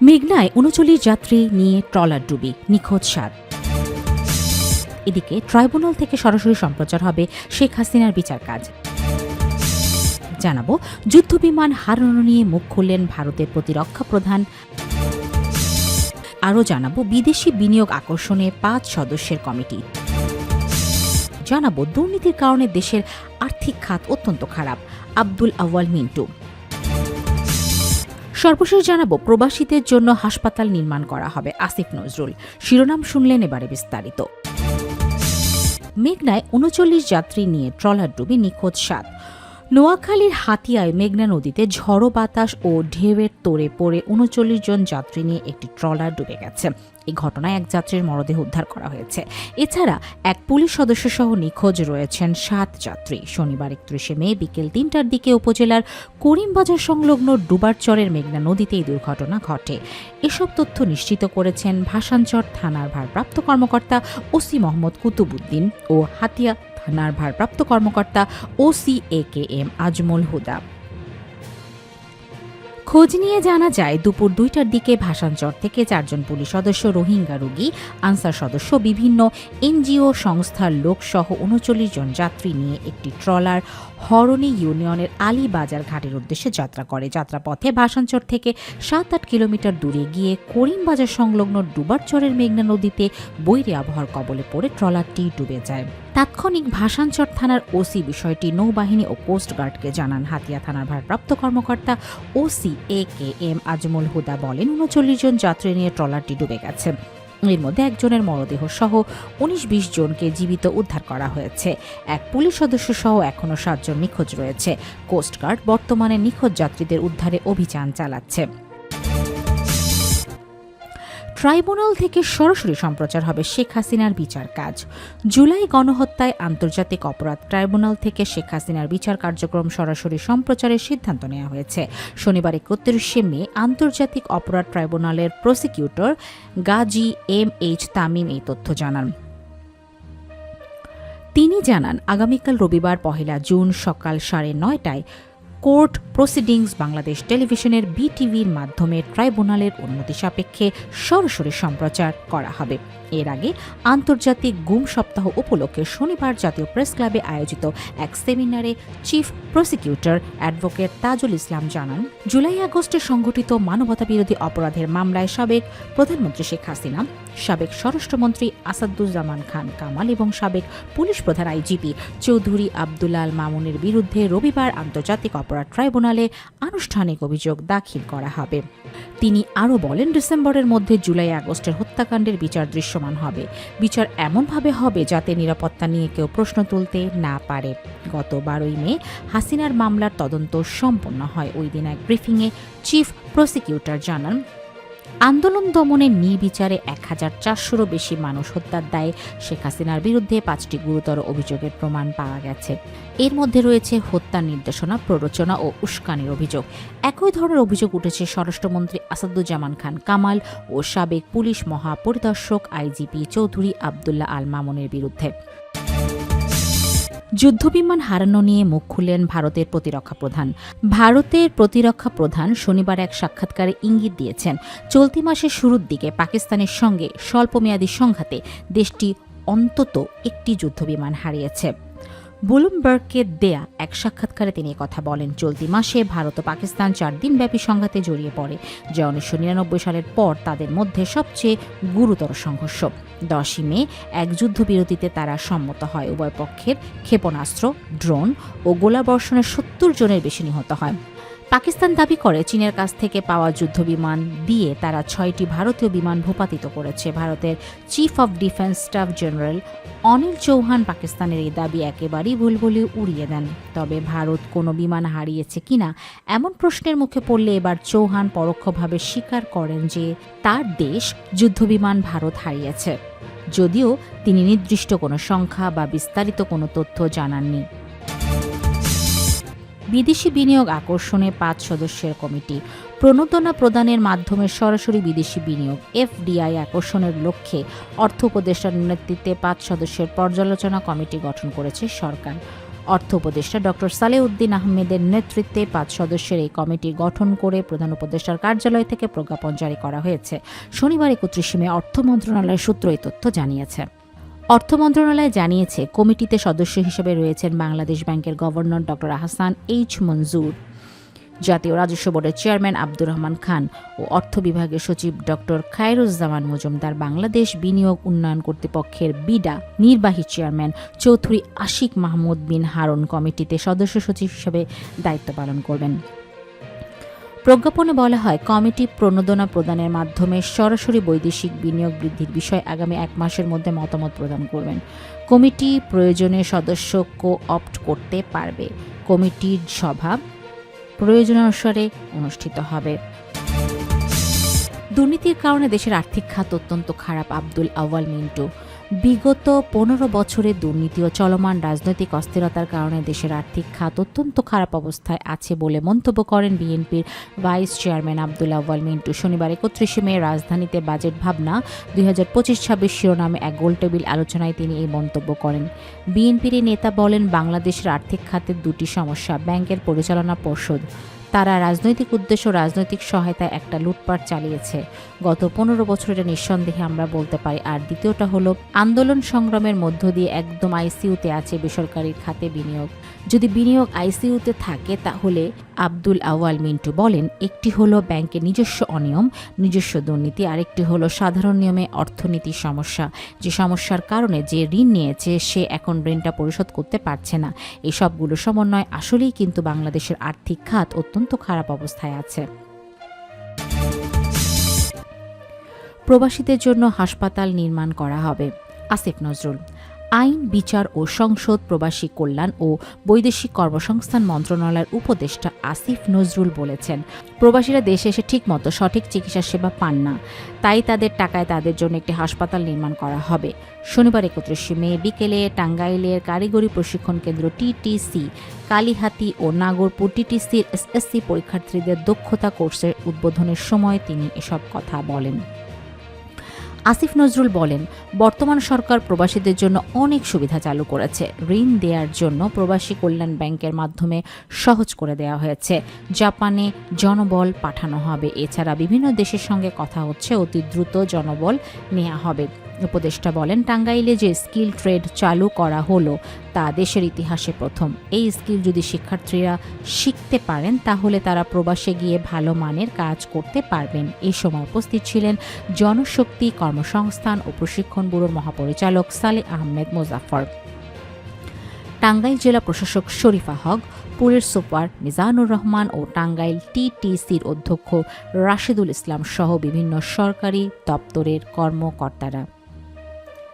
মেঘনায় উনচল্লিশ যাত্রী নিয়ে ট্রলার ডুবি, নিখোঁজ সাত। এদিকে ট্রাইব্যুনাল থেকে সরাসরি সম্প্রচার হবে শেখ হাসিনার বিচার কাজ। জানাব, যুদ্ধবিমান হারানো নিয়ে মুখ খুললেন ভারতের প্রতিরক্ষা প্রধান। আরও জানাব, বিদেশি বিনিয়োগ আকর্ষণে পাঁচ সদস্যের কমিটি। জানাব, দুর্নীতির কারণে দেশের আর্থিক খাত অত্যন্ত খারাপ, আব্দুল আউয়াল মিন্টু। সর্বশেষ জানাব, প্রবাসীদের জন্য হাসপাতাল নির্মাণ করা হবে, আসিফ নজরুল। শিরোনাম শুনলেন এবারে বিস্তারিত। মেঘনায় উনচল্লিশ যাত্রী নিয়ে ট্রলার ডুবে নিখোঁজ সাত। নোয়াখালীর হাতিয়ায় মেঘনা নদীতে ঝড়ো বাতাস ও ঢেউয়ের তোড়ে পড়ে উনচল্লিশ জন যাত্রী নিয়ে একটি ট্রলার ডুবে গেছে। এই ঘটনায় এক যাত্রীর মরদেহ উদ্ধার করা হয়েছে। এছাড়া এক পুলিশ সদস্য সহ নিখোঁজ রয়েছেন সাত যাত্রী। শনিবার একত্রিশে মে বিকেল তিনটার দিকে উপজেলার করিমবাজার সংলগ্ন ডুবারচরের মেঘনা নদীতে এই দুর্ঘটনা ঘটে। এসব তথ্য নিশ্চিত করেছেন ভাসানচর থানার ভারপ্রাপ্ত কর্মকর্তা ওসি মোহাম্মদ কুতুবুদ্দিন ও হাতিয়া থানার ভারপ্রাপ্ত কর্মকর্তা OC A K M Azmal Huda. খোঁজ নিয়ে জানা যায়, দুপুর দুইটার দিকে ভাসানচর থেকে চারজন পুলিশ সদস্য, রোহিঙ্গা রোগী, আনসার সদস্য, বিভিন্ন এনজিও সংস্থার লোকসহ উনচল্লিশ জন যাত্রী নিয়ে একটি ট্রলার হরণী ইউনিয়নের আলীবাজার ঘাটের উদ্দেশ্যে যাত্রা করে। যাত্রাপথে ভাসানচর থেকে সাত আট কিলোমিটার দূরে গিয়ে করিমবাজার সংলগ্ন ডুবারচরের মেঘনা নদীতে বৈরী আবহাওয়ার কবলে পড়ে ট্রলারটি ডুবে যায়। তাৎক্ষণিক ভাসানচর থানার ওসি বিষয়টি নৌবাহিনী ও কোস্টগার্ডকে জানান। হাতিয়া থানার ভারপ্রাপ্ত কর্মকর্তা OC A K M Azmal Huda বলেন, উনচল্লিশ জন যাত্রী নিয়ে ট্রলারটি ডুবে গেছে। এর মধ্যে একজনের মরদেহ সহ উনিশ বিশ জনকে জীবিত উদ্ধার করা হয়েছে। এক পুলিশ সদস্য সহ এখনও সাতজন নিখোঁজ রয়েছে। কোস্টগার্ড বর্তমানে নিখোঁজ যাত্রীদের উদ্ধারে অভিযান চালাচ্ছে। ট্রাইব্যুনাল থেকে সরাসরি সম্প্রচার হবে শেখ হাসিনার বিচার কাজ। জুলাই গণহত্যায় আন্তর্জাতিক অপরাধ ট্রাইব্যুনাল থেকে শেখ হাসিনার বিচার কার্যক্রম সরাসরি সম্প্রচারের সিদ্ধান্ত নেওয়া হয়েছে। শনিবার একত্রিশে মে আন্তর্জাতিক অপরাধ ট্রাইব্যুনালের prosecutor Gazi M H Tamim এই তথ্য জানান। তিনি জানান, আগামীকাল রবিবার পহেলা জুন সকাল সাড়ে নয়টায় কোর্ট প্রসিডিংস বাংলাদেশ টেলিভিশনের বিটিভির মাধ্যমে ট্রাইব্যুনালের অনুমতি সাপেক্ষে সরাসরি সম্প্রচার করা হবে। এর আগে আন্তর্জাতিক গুম সপ্তাহ উপলক্ষে শনিবার জাতীয় প্রেস ক্লাবে আয়োজিত এক সেমিনারে chief prosecutor advocate Tajul Islam জানান, জুলাই আগস্টে সংঘটিত মানবতাবিরোধী অপরাধের মামলায় সাবেক প্রধানমন্ত্রী শেখ হাসিনা, সাবেক স্বরাষ্ট্রমন্ত্রী আসাদুজ্জামান খান কামাল এবং সাবেক পুলিশ প্রধান আইজিপি চৌধুরী আবদুল্লাল মামুনের বিরুদ্ধে রবিবার আন্তর্জাতিক অপরাধ ট্রাইব্যুনালে আনুষ্ঠানিক অভিযোগ দাখিল করা হবে। তিনি আরও বলেন, ডিসেম্বরের মধ্যে জুলাই আগস্টের হত্যাকাণ্ডের বিচার দৃশ্যমান হবে। বিচার এমনভাবে হবে যাতে নিরাপত্তা নিয়ে কেউ প্রশ্ন তুলতে না পারে। গত বারোই মে হাসিনার মামলার তদন্ত সম্পন্ন হয়। ওই দিন এক ব্রিফিংয়ে চিফ প্রসিকিউটর জানান আন্দোলন দমনের নির্বিচারে এক হাজার চারশোরও বেশি মানুষ হত্যার দায়ে শেখ হাসিনার বিরুদ্ধে পাঁচটি গুরুতর অভিযোগের প্রমাণ পাওয়া গেছে। এর মধ্যে রয়েছে হত্যার নির্দেশনা, প্ররোচনা ও উস্কানির অভিযোগ। একই ধরনের অভিযোগ উঠেছে স্বরাষ্ট্রমন্ত্রী আসাদুজ্জামান খান কামাল ও সাবেক পুলিশ মহাপরিদর্শক আইজিপি চৌধুরী আবদুল্লাহ আল মামুনের বিরুদ্ধে। যুদ্ধবিমান হারানো নিয়ে মুখ খুললেন ভারতের প্রতিরক্ষা প্রধান। ভারতের প্রতিরক্ষা প্রধান শনিবার এক সাক্ষাৎকারে ইঙ্গিত দিয়েছেন, চলতি মাসের শুরুর দিকে পাকিস্তানের সঙ্গে স্বল্পমেয়াদী সংঘাতে দেশটি অন্তত একটি যুদ্ধবিমান হারিয়েছে। বুলুমবার্গকে দেয়া এক সাক্ষাৎকারে তিনি কথা বলেন। চলতি মাসে ভারত ও পাকিস্তান চার দিনব্যাপী সংঘাতে জড়িয়ে পড়ে, যা উনিশশো নিরানব্বই সালের পর তাদের মধ্যে সবচেয়ে গুরুতর সংঘর্ষ। দশই মে এক যুদ্ধবিরতিতে তারা সম্মত হয়। উভয় পক্ষের ক্ষেপণাস্ত্র, ড্রোন ও গোলাবর্ষণের সত্তর জনের বেশি নিহত হয়। পাকিস্তান দাবি করে চীনের কাছ থেকে পাওয়া যুদ্ধবিমান দিয়ে তারা ছয়টি ভারতীয় বিমান ভূপাতিত করেছে। ভারতের chief of defence staff general Anil Chauhan পাকিস্তানের এই দাবি একেবারেই ভুল বলে উড়িয়ে দেন। তবে ভারত কোনো বিমান হারিয়েছে কিনা এমন প্রশ্নের মুখে পড়লে এবার চৌহান পরোক্ষভাবে স্বীকার করেন যে তার দেশ যুদ্ধবিমান ভারত হারিয়েছে। যদিও তিনি নির্দিষ্ট কোনো সংখ্যা বা বিস্তারিত কোনো তথ্য জানাননি। বিদেশি বিনিয়োগ আকর্ষণে পাঁচ সদস্যের কমিটি। প্রণোদনা প্রদানের মাধ্যমে সরাসরি বিদেশি বিনিয়োগ এফডিআই আকর্ষণের লক্ষ্যে অর্থ উপদেষ্টার নেতৃত্বে পাঁচ সদস্যের পর্যালোচনা কমিটি গঠন করেছে সরকার। অর্থ উপদেষ্টা ডক্টর সালেউদ্দিন আহমেদের নেতৃত্বে পাঁচ সদস্যের এই কমিটি গঠন করে প্রধান উপদেষ্টার কার্যালয় থেকে প্রজ্ঞাপন জারি করা হয়েছে। শনিবার একত্রিশে মে অর্থ মন্ত্রণালয়ের সূত্র এই তথ্য জানিয়েছে। অর্থ মন্ত্রণালয় জানিয়েছে, কমিটিতে সদস্য হিসেবে রয়েছেন বাংলাদেশ ব্যাংকের governor doctor Ahsan H Mansur, জাতীয় রাজস্ব বোর্ডের চেয়ারম্যান আব্দুর রহমান খান ও অর্থ বিভাগের সচিব ডক্টর খায়রুজ্জামান মজুমদার, বাংলাদেশ বিনিয়োগ উন্নয়ন কর্তৃপক্ষের বিডা নির্বাহী চেয়ারম্যান চৌধুরী আশিক মাহমুদ বিন হারুন কমিটিতে সদস্য সচিব হিসেবে দায়িত্ব পালন করবেন। প্রজ্ঞাপনে বলা হয়, কমিটি প্রণোদনা প্রদানের মাধ্যমে সরাসরি বৈদেশিক বিনিয়োগ বৃদ্ধির বিষয়ে আগামী এক মাসের মধ্যে মতামত প্রদান করবেন। কমিটি প্রয়োজনে সদস্য কো অপ্ট করতে পারবে। কমিটির সভা প্রয়োজনানুসারে অনুষ্ঠিত হবে। দুর্নীতির কারণে দেশের আর্থিক খাত অত্যন্ত খারাপ, আব্দুল আওয়াল মিন্টু। বিগত পনেরো বছরে দুর্নীতি ও চলমান রাজনৈতিক অস্থিরতার কারণে দেশের আর্থিক খাত অত্যন্ত খারাপ অবস্থায় আছে বলে মন্তব্য করেন বিএনপির ভাইস চেয়ারম্যান আব্দুল আওয়াল মিন্টু। শনিবার একত্রিশে মে রাজধানীতে বাজেট ভাবনা, দুই হাজার পঁচিশ ছাব্বিশ শিরোনামে এক গোলটেবিল আলোচনায় তিনি এই মন্তব্য করেন। বিএনপির নেতা বলেন, বাংলাদেশের আর্থিক খাতের দুটি সমস্যা, ব্যাংকের পরিচালনা পর্ষদ। তারা রাজনৈতিক উদ্দেশ্য, রাজনৈতিক সহায়তায় একটা লুটপাট চালিয়েছে। গত পনেরো বছর এটা নিঃসন্দেহে আমরা বলতে পারি, আর দ্বিতীয়টা হলো, আন্দোলন সংগ্রামের মধ্য দিয়ে একদম আইসিইউতে আছে বেসরকারি খাতে বিনিয়োগ। যদি বিনিয়োগ আইসিইউতে থাকে, তাহলে আব্দুল আওয়াল মিন্টু বলেন, একটি হলো ব্যাংকের নিজস্ব অনিয়ম, নিজস্ব দুর্নীতি, আরেকটি হলো সাধারণ নিয়মে অর্থনীতির সমস্যা। যে সমস্যার কারণে যে ঋণ নিয়েছে, সে এখন ঋণটা পরিশোধ করতে পারছে না। এই সবগুলো সমন্বয় আসলেই কিন্তু বাংলাদেশের আর্থিক খাত অত্যন্ত খারাপ অবস্থায় আছে। প্রবাসীদের জন্য হাসপাতাল নির্মাণ করা হবে। আসিফ নজরুল আইন, বিচার ও সংসদ প্রবাসী কল্যাণ ও বৈদেশিক কর্মসংস্থান মন্ত্রণালয়ের উপদেষ্টা আসিফ নজরুল বলেছেন, প্রবাসীরা দেশে এসে ঠিকমতো সঠিক চিকিৎসা সেবা পান না। তাই তাদের টাকায় তাদের জন্য একটি হাসপাতাল নির্মাণ করা হবে। শনিবার একত্রিশে মে বিকেলে টাঙ্গাইলের কারিগরি প্রশিক্ষণ কেন্দ্র টিটিসি, কালীহাতি ও নাগরপুর টিটিসির এসএসসি পরীক্ষার্থীদের দক্ষতা কোর্সের উদ্বোধনের সময় তিনি এসব কথা বলেন। আসিফ নজরুল বলেন, বর্তমান সরকার প্রবাসীদের জন্য অনেক সুবিধা চালু করেছে। ঋণ দেওয়ার জন্য প্রবাসী কল্যাণ ব্যাংকের মাধ্যমে সহজ করে দেওয়া হয়েছে। জাপানে জনবল পাঠানো হবে। এছাড়া বিভিন্ন দেশের সঙ্গে কথা হচ্ছে, অতি দ্রুত জনবল নেওয়া হবে। উপদেষ্টা বলেন, টাঙ্গাইলে যে স্কিল ট্রেড চালু করা হলো, তা দেশের ইতিহাসে প্রথম। এই স্কিল যদি শিক্ষার্থীরা শিখতে পারেন, তাহলে তারা প্রবাসে গিয়ে ভালো মানের কাজ করতে পারবেন। এই সময় উপস্থিত ছিলেন জনশক্তি কর্মসংস্থান ও প্রশিক্ষণ ব্যুরোর মহাপরিচালক সালে আহমেদ মোজাফর টাঙ্গাইল জেলা প্রশাসক শরীফা হক, পুরের সুপার মিজানুর রহমান ও টাঙ্গাইল টিটিসির অধ্যক্ষ রাশেদুল ইসলাম সহ বিভিন্ন সরকারি দপ্তরের কর্মকর্তারা।